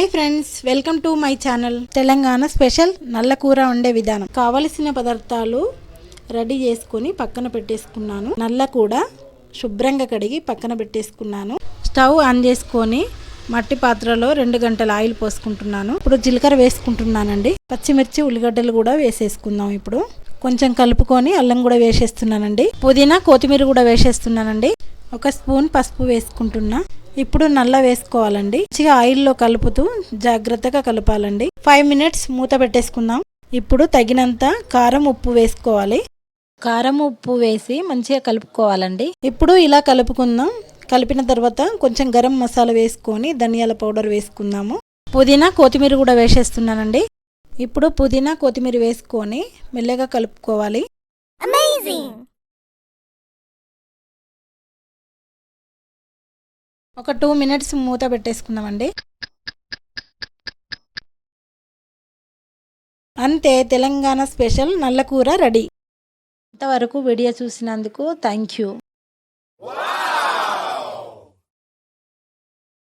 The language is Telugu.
Hi friends welcome to my channel Telangana special నల్ల కూర వండే విధానం. కావలసిన పదార్థాలు రెడీ చేసుకొని పక్కన పెట్టేసుకున్నాను. నల్ల కూడా శుభ్రంగా కడిగి పక్కన పెట్టేసుకున్నాను. స్టవ్ ఆన్ చేసుకొని మట్టి పాత్రలో రెండు గంటల ఆయిల్ పోసుకుంటున్నాను. ఇప్పుడు జీలకర్ర వేసుకుంటున్నానండి. పచ్చిమిర్చి ఉల్లిగడ్డలు కూడా వేసేసుకుందాం ఇప్పుడు. కొంచెం కలుపుకొని అల్లం కూడా వేసేస్తున్నానండి. పుదీనా కొత్తిమీర కూడా వేసేస్తున్నానండి. ఒక స్పూన్ పసుపు వేసుకుంటున్నా. ఇప్పుడు నల్ల వేసుకోవాలండి. మంచిగా ఆయిల్లో కలుపుతూ జాగ్రత్తగా కలపాలండి. ఫైవ్ మినిట్స్ మూత పెట్టేసుకుందాం. ఇప్పుడు తగినంత కారం ఉప్పు వేసుకోవాలి. కారం ఉప్పు వేసి మంచిగా కలుపుకోవాలండి. ఇప్పుడు ఇలా కలుపుకుందాం. కలిపిన తర్వాత కొంచెం గరం మసాలా వేసుకొని ధనియాల పౌడర్ వేసుకుందాము. పుదీనా కొత్తిమీర కూడా వేసేస్తున్నానండి. ఇప్పుడు పుదీనా కొత్తిమీర వేసుకొని మెల్లగా కలుపుకోవాలి. ఒక టూ మినిట్స్ మూత పెట్టేసుకుందామండి. అంతే తెలంగాణ స్పెషల్ నల్లకూర రెడీ. ఇంతవరకు వీడియో చూసినందుకు థ్యాంక్ యూ.